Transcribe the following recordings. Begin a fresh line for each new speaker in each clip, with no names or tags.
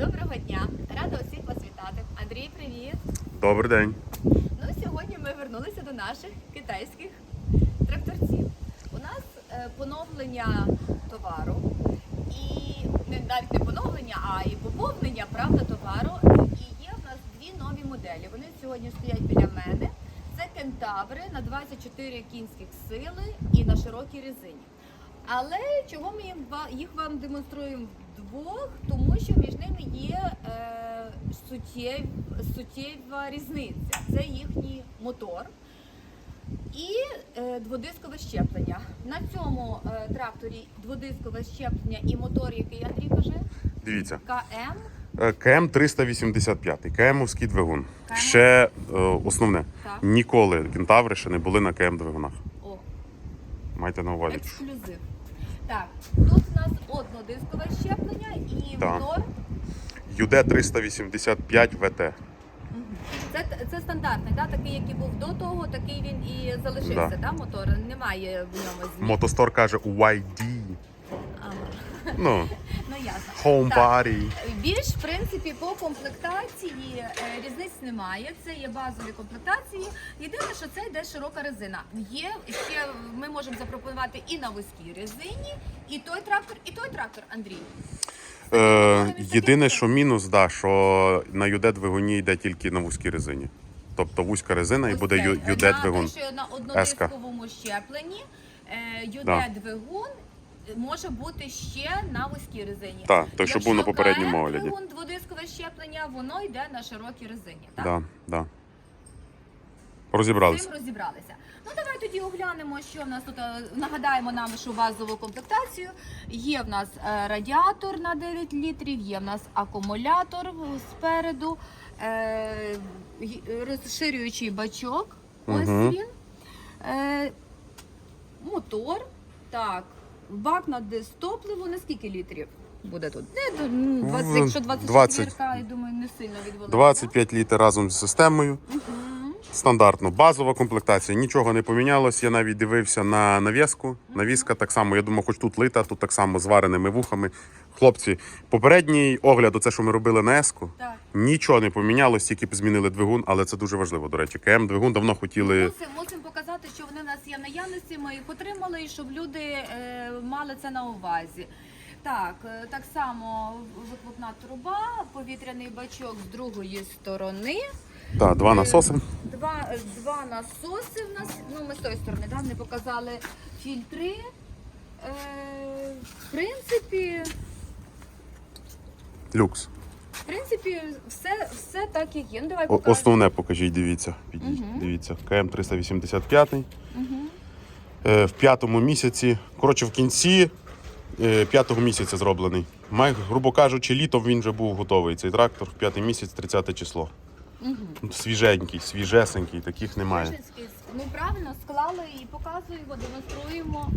Доброго дня! Рада усіх вас вітати. Андрій, привіт!
Добрий день.
Ну сьогодні ми вернулися до наших китайських тракторців. У нас е, поновлення товару і не навіть не поновлення, а і поповнення правда товару. І є в нас дві нові моделі. Вони сьогодні стоять біля мене. Це кентаври на 24 кінських сили і на широкій резині. Але чого ми їм їх вам демонструємо вдвох? Тому що між ними є е, суттєв, суттєва різниця. Це їхній мотор і е, дводискове щеплення. На цьому е, тракторі дводискове щеплення і мотор, який Андрій каже,
Дивіться.
КМ.
Е, КМ 385, КМовський двигун.
КМ?
Ще е, основне.
Так.
Ніколи кентаври ще не були на КМ двигунах.
О,
Майте на увазі.
ексклюзив. Так, тут нас однодискове щеплення і
Так.
мотор.
ЮД 385 ВТ.
Це, це стандартний, да? такий, який був до того, такий він і залишився.
Да.
Да. мотор немає в ньому змін.
Мотостор каже YD.
Ага.
Ну. Home body.
Більш в принципі по комплектації е, різниць немає. Це є базові комплектації. Єдине, що це йде широка резина. Є ще ми можемо запропонувати і на вузькій резині, і той трактор, і той трактор, Андрій.
Е, єдине, що мінус, да, що на ЮД двигуні йде тільки на вузькій резині. Тобто вузька резина і буде
цей,
ю-
е,
ЮД
на, однодисковому щепленні. е, ЮД
Да.
двигун може бути ще на вузькій резині.
Так, той, що був на
Якщо
попередньому огляді.
Двигун дводискове щеплення, воно йде на широкій резині. Так?
Да, да. Розібралися.
цим розібралися. Ну давай тоді оглянемо, що в нас тут е, нагадаємо нам, що базову комплектацію. Є в нас е, радіатор на 9 літрів, є в нас акумулятор спереду, е, розширюючий бачок. Ось
Мгм.
він. Мотор. Так, бак на дистопливо. На скільки літрів буде тут? Не, ну, 20,
В-
якщо 24,
20.
я думаю, не сильно від великого.
25 літрів разом з системою.
Мгм.
Стандартно, базова комплектація, нічого не помінялось. Я навіть дивився на навіску. Навіска так само, я думаю, хоч тут лита, тут так само з вареними вухами. Хлопці, попередній огляд, оце, що ми робили на еску,
Так.
нічого не помінялось, тільки б змінили двигун, але це дуже важливо, до речі. КМ двигун давно хотіли.
Мусимо, мусимо показати, що вони в нас є в наявності, ми їх отримали, і щоб люди е, мали це на увазі. Так, е, так само вихлопна труба, повітряний бачок з другої сторони.
Так, два насоси.
Два, е, два насоси в нас. Ну, ми з тої сторони да, не показали фільтри. Е, в принципі,
Люкс.
в принципі, все, все так як є. Ну, давай
О-
покажемо.
Основне покажіть, дивіться.
Мгм.
Дивіться. КМ 385.
Мгм.
Е, в п'ятому місяці. Коротше, в кінці е, п'ятого місяця зроблений. Май, грубо кажучи, літом він вже був готовий. Цей трактор в п'ятий місяць, 30 число.
Мгм.
Свіженький, свіжесенький, таких немає.
Ну правильно склали і показуємо, демонструємо,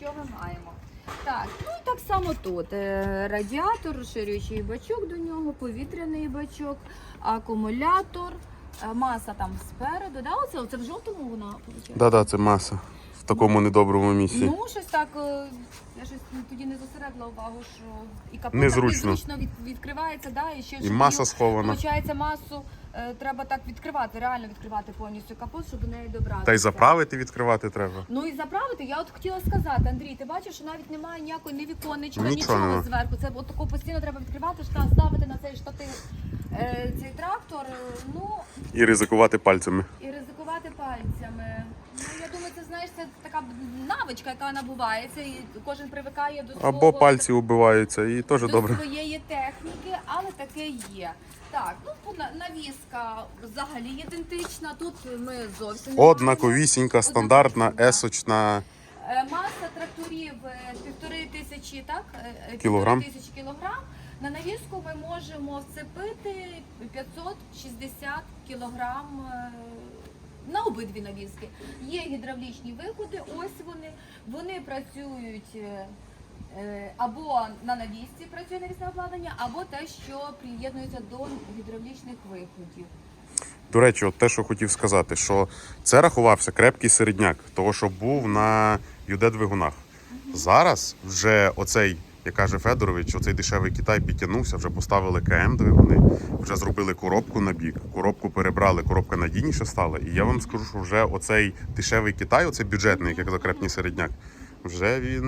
що ми маємо. Так, ну і так само тут. Е, Радіатор, розширюючий бачок до нього, повітряний бачок, акумулятор, е, маса там спереду. Да? Оце, оце в жовтому воно виходить?
Да-да, це маса в такому недоброму місці.
Ну, щось так. е, Я щось тоді не зосередила увагу, що і капот
Незручно.
незручно від, відкривається, да, і ще
І маса схована.
Получається, масу е, треба так відкривати, реально відкривати повністю капот, щоб до неї добратися.
Та й заправити відкривати треба.
Ну і заправити, я от хотіла сказати, Андрій, ти бачиш, що навіть немає ніякої ні віконечка,
Нічого
нічого,
нема.
зверху. Це от тако постійно треба відкривати, шта- ставити на цей штатив е, цей трактор. е, Ну
І ризикувати пальцями.
і ризикувати пальцями. Знаєш, це така навичка, яка набувається, і кожен привикає до свого
Або пальці убиваються, і теж
до
добре.
своєї техніки, але таке є. Так, ну навіска взагалі ідентична. Тут ми зовсім не.
Однаковісінька, стандартна,
Однаковісінька.
есочна.
Е, Маса тракторів е, півтори тисячі, так? Е, е,
Кілограм.
Тисячі кілограм. На навіску ми можемо вцепити 560 кілограм е, на обидві навіски. Є гідравлічні виходи, ось вони. Вони працюють е, е, або на навісці працює навісне обладнання, або те, що приєднується до гідравлічних виходів.
До речі, от те, що хотів сказати, що це рахувався крепкий середняк, того, що був на юд двигунах. Зараз вже оцей Як каже Федорович, оцей дешевий Китай підтягнувся, вже поставили КМ двигуни, вже зробили коробку на бік, коробку перебрали, коробка надійніше стала. І я вам скажу, що вже оцей дешевий Китай, оцей бюджетний, як закрепний середняк, вже він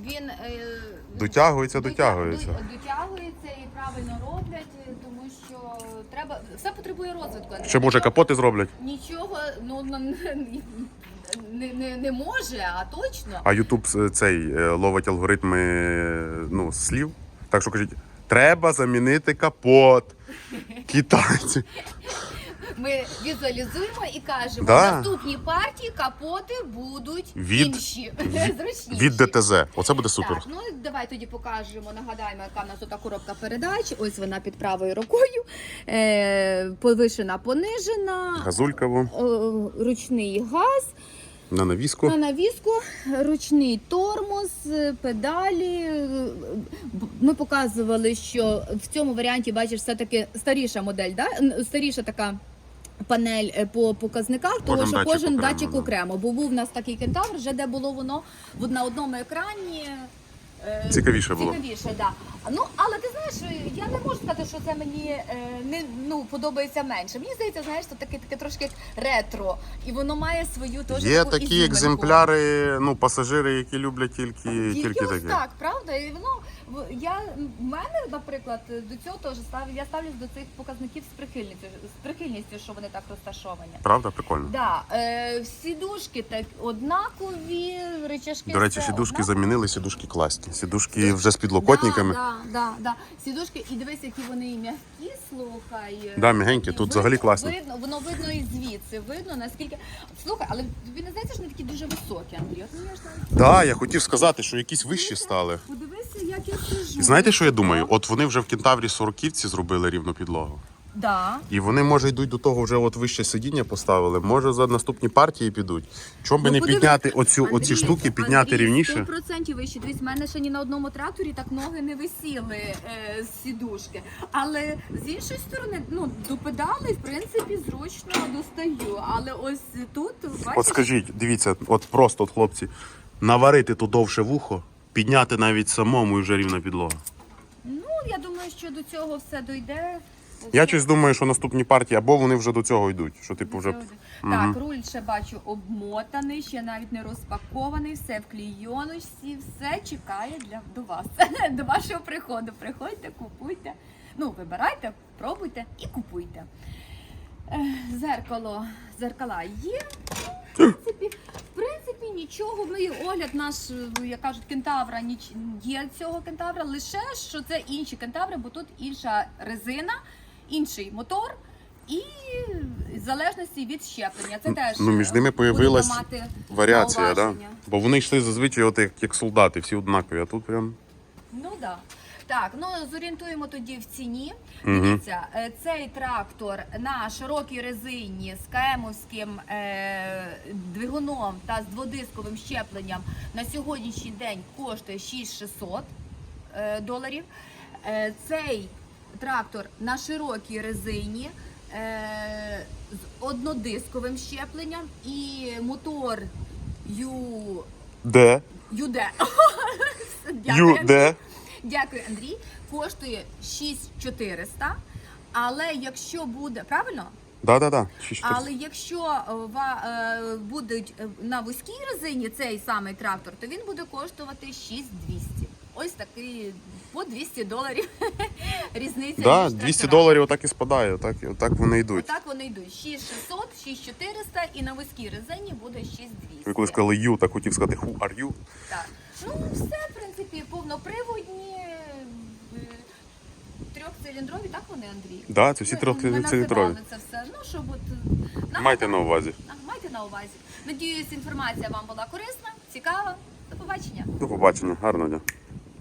Він е,
дотягується, дотягується.
дотягується і правильно роблять, е, тому що треба все потребує розвитку.
Ще може капоти зроблять.
Нічого ну на- не, не, не може, а точно.
А Ютуб цей е, ловить алгоритми ну, слів. Так що кажіть, треба замінити капот. Китайці.
Ми візуалізуємо і кажемо,
Да.
наступні партії капоти будуть
Від-
інші, зручніші.
Від ДТЗ. Оце буде супер.
Так, ну давай тоді покажемо, нагадаємо, яка в нас ота коробка передач. Ось вона під правою рукою. Е, повишена, понижена,
Газулькову
е, ручний газ,
на навіску.
на навіску, ручний тормоз, педалі. Ми показували, що в цьому варіанті, бачиш, все-таки старіша модель, да? Старіша така. Панель е, по показниках, тому що
датчик
кожен
окремо,
датчик
да.
окремо, бо був у нас такий кентавр, вже де було воно на одному екрані. Е,
Цікавіше було.
Цікавіше, да. Ну, але ти знаєш, я не можу сказати, що це мені е, не ну, подобається менше. Мені здається, знаєш, це таке, таке трошки як ретро, і воно має свою теж
Є
таку
такі
ізюминку.
екземпляри, ну, пасажири, які люблять тільки,
Тільки,
тільки
ось
такі.
так, правда? І воно я в мене, наприклад, до цього теж став. Я ставлюсь до цих показників з прихильністю, з прихильністю, що вони так розташовані.
Правда, прикольно.
Да, е, сідушки так однакові, речашки.
До речі,
все
сідушки
однакові.
замінили, сідушки класні. Сідушки вже з підлокотниками.
Да, да, да, да. Сідушки, і дивись, які вони і м'які, слухай.
Да, м'ягенькі, тут взагалі класні.
Видно, воно видно і звідси, видно наскільки. Слухай, але тобі не здається, що вони такі дуже високі, Андрій?
Так, да, я хотів сказати, що якісь вищі стали. І знаєте, що я думаю? От вони вже в кентаврі сороківці зробили рівну підлогу.
Да.
І вони, може, йдуть до того, вже от вище сидіння поставили. Може, за наступні партії підуть. Чому би
Ну,
не
подиви-
підняти оцю,
Андрій,
оці штуки, підняти
Андрій,
рівніше?
100% вище. Дивись, в мене ще ні на одному тракторі так ноги не висіли е, з сідушки. Але з іншої сторони, ну, до педалей, в принципі, зручно достаю. Але ось тут, бачиш,
От скажіть, дивіться, от просто от хлопці, наварити тут довше вухо, підняти навіть самому і вже рівна підлога.
ну, я думаю, що до цього все дойде.
Я щось думаю, що наступні партії або вони вже до цього йдуть. Що типу вже
Так, руль ще бачу обмотаний, ще навіть не розпакований, все в клійоночці, все чекає для до вас, до вашого приходу. Приходьте, купуйте. Ну, вибирайте, пробуйте і купуйте. Е, Зеркало, зеркала є. В принципі, принципі, нічого. Ми огляд наш, е, як кажуть, кентавра ніч є цього кентавра, лише що це інші кентаври, бо тут інша резина, інший мотор. І в залежності від щеплення. Це теж
ну, між ними
е,
появилась варіація, да? Бо вони йшли зазвичай, от як, як солдати, всі однакові, а тут прям.
Ну да. Так, ну зорієнтуємо тоді в ціні.
Мгм.
Дивіться, е, цей трактор на широкій резині з каемовським е, двигуном та з дводисковим щепленням на сьогоднішній день коштує 6600 е, доларів. Е, цей трактор на широкій резині е, з однодисковим щепленням і мотор Ю...
Де?
Юде. Дякую,
Ю, де?
Дякую, Андрій. Коштує 6400. Але якщо буде правильно,
Да-да-да.
але якщо е, ва- е, будуть е, на вузькій резині цей самий трактор, то він буде коштувати 6200. Ось такий по 200 доларів різниця.
Да,
між
200
тракторами.
доларів отак і спадає, отак, отак вони йдуть.
Отак вони йдуть. 6600, 6400 і на вузькій резині буде 6200.
Ви коли сказали you, так хотів сказати who are you?
Так. Ну, все, в принципі, повноприводні, трьохциліндрові, так вони, Андрій?
Да, це всі трьохциліндрові.
Це все. Ну, щоб от... нам-
Майте на увазі.
Майте на увазі. Надіюсь, інформація вам була корисна, цікава. До побачення.
До побачення, гарного дня.